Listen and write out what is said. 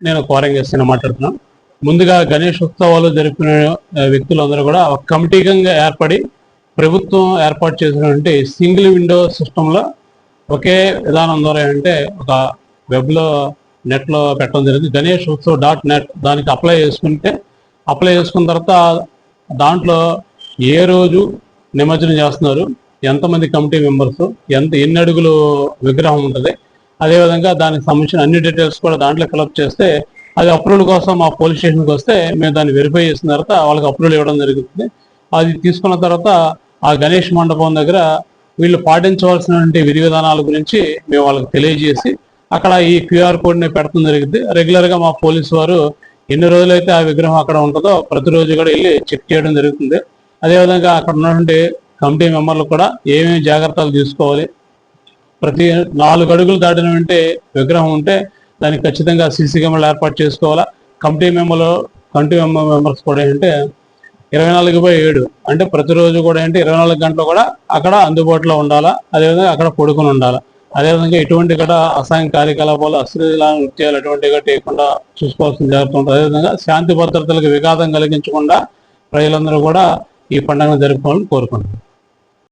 నేను కోరంగేస్తేనే మాట్లాడుతున్నాను ముందుగా గణేష్ ఉత్సవాలు జరిపిన వ్యక్తులందరూ కూడా ఒక కమిటీగా ఏర్పడి ప్రభుత్వం ఏర్పాటు చేసినటువంటి సింగిల్ విండో సిస్టంలో ఒకే విధానం ద్వారా అంటే ఒక వెబ్లో నెట్లో పెట్టడం జరిగింది. గణేష్ ఉత్సవ్ డాట్ నెట్ దానికి అప్లై చేసుకుంటే అప్లై చేసుకున్న తర్వాత దాంట్లో ఏ రోజు నిమజ్జనం చేస్తున్నారు ఎంతమంది కమిటీ మెంబర్స్ ఎంత ఎన్ని అడుగులు విగ్రహం ఉంటుంది అదేవిధంగా దానికి సంబంధించిన అన్ని డీటెయిల్స్ కూడా దాంట్లో ఫిలప్ చేస్తే అది అప్రూవల్ కోసం మా పోలీస్ స్టేషన్కి వస్తే మేము దాన్ని వెరిఫై చేసిన తర్వాత వాళ్ళకి అప్రూవల్ ఇవ్వడం జరుగుతుంది. అది తీసుకున్న తర్వాత ఆ గణేష్ మండపం దగ్గర వీళ్ళు పాటించవలసినటువంటి విధి విధానాల గురించి మేము వాళ్ళకి తెలియజేసి అక్కడ ఈ క్యూఆర్ కోడ్ని పెడతాం జరిగింది. రెగ్యులర్గా మా పోలీసు వారు ఎన్ని రోజులైతే ఆ విగ్రహం అక్కడ ఉంటుందో ప్రతిరోజు కూడా వెళ్ళి చెక్ చేయడం జరుగుతుంది. అదేవిధంగా అక్కడ ఉన్నటువంటి కమిటీ మెంబర్లు కూడా ఏమేమి జాగ్రత్తలు తీసుకోవాలి ప్రతి నాలుగు అడుగులు దాటిన వెంటే విగ్రహం ఉంటే దానికి ఖచ్చితంగా సీసీ కెమెరాలు ఏర్పాటు చేసుకోవాలా. కమిటీ మెంబర్లు కమిటీ మెంబర్ మెంబర్స్ కూడా ఏంటంటే ఇరవై నాలుగు బై ఏడు అంటే ప్రతిరోజు కూడా ఏంటి ఇరవై నాలుగు గంటలు కూడా అక్కడ అందుబాటులో ఉండాలా. అదేవిధంగా అక్కడ పడుకుని ఉండాలా. అదేవిధంగా ఎటువంటి కూడా అసాయం కార్యకలాపాలు అశ్రీలా నృత్యాలు ఎటువంటిగా చేయకుండా చూసుకోవాల్సిన జాగ్రత్త ఉంటుంది. అదేవిధంగా శాంతి భద్రతలకు విఘాతం కలిగించకుండా ప్రజలందరూ కూడా ఈ పండుగను జరుపుకోవాలని కోరుకుంటున్నాను